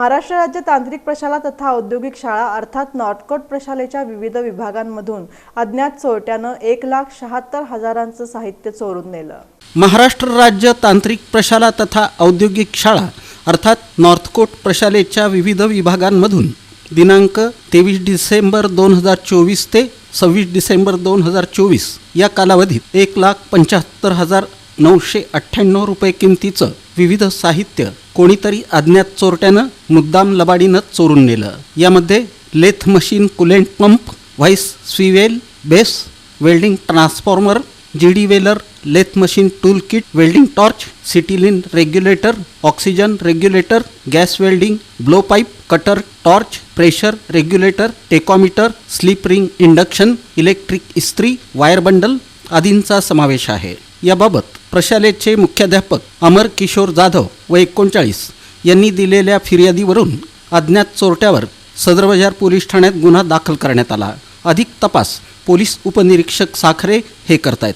महाराष्ट्र राज्य तांत्रिक प्रशाला तथा औद्योगिक शाळा अर्थात नॉर्थकोट प्रशालेच्या विविध विभागांमधून अज्ञात चोरट्यानं एक लाख शहात्तर हजारांचं साहित्य चोरून नेलं. महाराष्ट्र राज्य तांत्रिक प्रशाला तथा औद्योगिक शाळा अर्थात नॉर्थकोट प्रशालेच्या विविध विभागांमधून दिनांक तेवीस डिसेंबर दोन हजार चोवीस ते सव्वीस डिसेंबर दोन हजार चोवीस या कालावधीत एक लाख पंच्याहत्तर हजार नऊशे अठ्ठ्याण्णव रुपये किमतीचं विविध साहित्य कोणीतरी अज्ञात चोरट्यानं मुद्दाम लबाडीनं चोरून नेलं. यामध्ये lathe machine coolant pump vice swivel base welding transformer G D velar lathe machine tool kit welding torch acetylene regulator oxygen regulator gas welding blow pipe cutter torch pressure regulator tachometer slip ring induction electric इस्त्री wire bundle आदींचा समावेश आहे. याबाबत प्रशालेचे मुख्याध्यापक अमर किशोर जाधव व एकोणचाळीस यांनी दिलेल्या फिर्यादीवरून अज्ञात चोरट्यावर सदर बाजार पोलीस ठाण्यात गुन्हा दाखल करण्यात आला. अधिक तपास पोलीस उपनिरीक्षक साखरे हे करतायत.